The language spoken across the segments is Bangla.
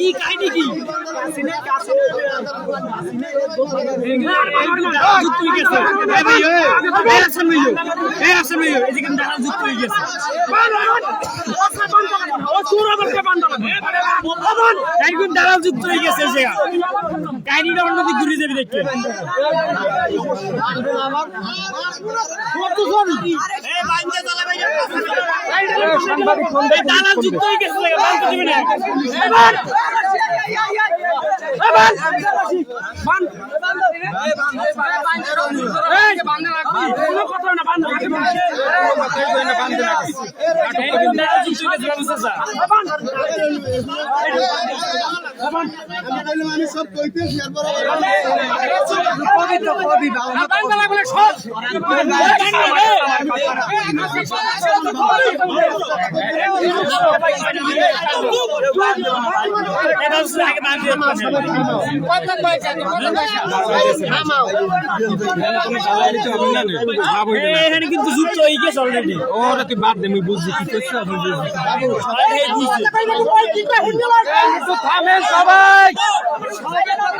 কি কাহিনী কি যুক্ত গেছে এ ভাই এ এ আসেন ভাই এ আসেন ভাই এই যে দালাল যুক্ত হয়ে গেছে হয়ে জায়গা কাহিনীটা অন্যদিকে ঘুরে যাবে দেখতে দালাল হয়ে হয়ে। আমি সব কইতেছি আর কিন্তু যুক্ত হয়ে কি করছিস আমি বুঝছি সবাই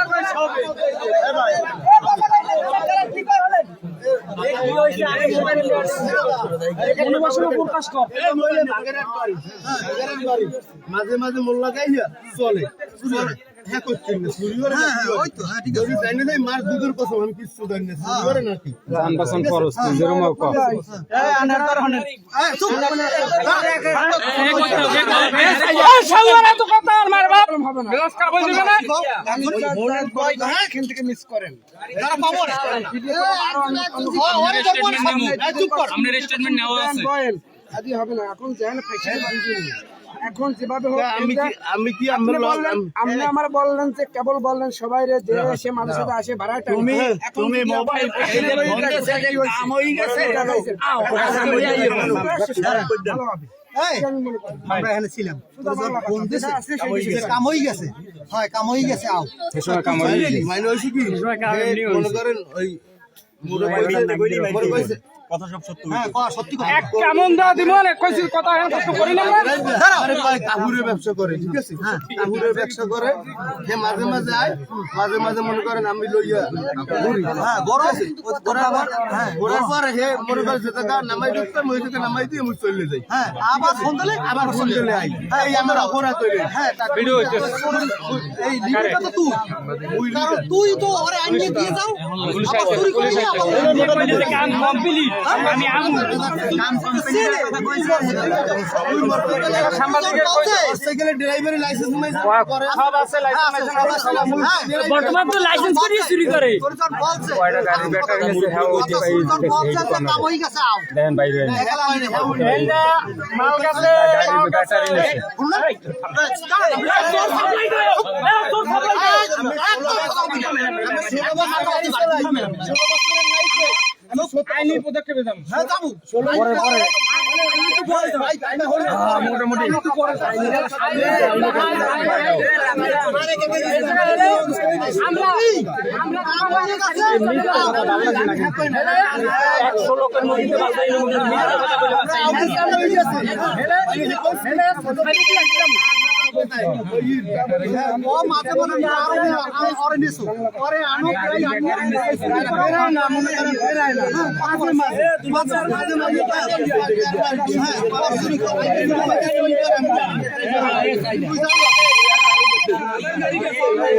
প্রকাশ কর মাঝে মাঝে মোল্লা গাইয়া চলে। হ্যাঁ করছেন না চুরি করে হ্যাঁ ওই তো হ্যাঁ ঠিক আছে জানি না মার দুধের কসম আমি কিছু জানি না চুরি নাকি জান বাসন করস তুই যেরকম ক সামনে তো কথা আর মার বাপ গ্লাস কা বলছিস না এখান থেকে মিস করেন আমরা স্টেটমেন্ট নেওয়া আছে আদি হবে না এখন যেন পয়সা বাড়িয়ে এখন যেভাবে হোক আমি কি আমি কি আপনি বললেন আপনি আমার বললেন যে কেবল বললেন সবাই রে যে সে মানুষের সাথে আসে ভাড়াটা তুমি তুমি মোবাইল আমরা এখানে ছিলাম। কাম হয়ে গেছে। হয় কাম হয়ে গেছে আও। কাম হয়ে গেছে। মাইনে কি? মনে করেন ওই হ্যাঁ সত্যি কথা। এক কেমন দা দিব না কইছিল কথা এখন প্রশ্ন করি না আরে ভাই কাহুরের ব্যবসা করে ঠিক আছে? হ্যাঁ কাহুরের ব্যবসা করে সে মাঝে মাঝে আয় মাঝে মাঝে মনে করেন আমি লইয়া ঘুরি হ্যাঁ বড় আছে। ওরা আবার হ্যাঁ ওরার পর হে মনে করে যেটা গা নামাই দিতে মই থেকে নামাই দিয়ে মুই চলে যাই। হ্যাঁ আবার ফোন দিলে আবার ফোন দিলে। আই। হ্যাঁ এই আমার অপরাধ হইলে। হ্যাঁ ভিডিও হইতেছে। এই লিমিটটা তো তুই। কারণ তুই তো ওরে আইনে দিয়ে যাও। কাম কমপ্লিট আমি আমু সাইকেলের ড্রাইভারের লাইসেন্স নাই করে সব আছে লাইসেন্স বর্তমান তো লাইসেন্স করে। চুরি গাড়ি ব্যাটারি আছে হ্যাঁ ওই যে ভাই দেখেন ভাই দেখেন মাল কাছে গাড়ি ব্যাটারি নেছে আইনি পদক্ষেপে যাব মোটামুটি একশো লোকের মধ্যে হ্যাঁ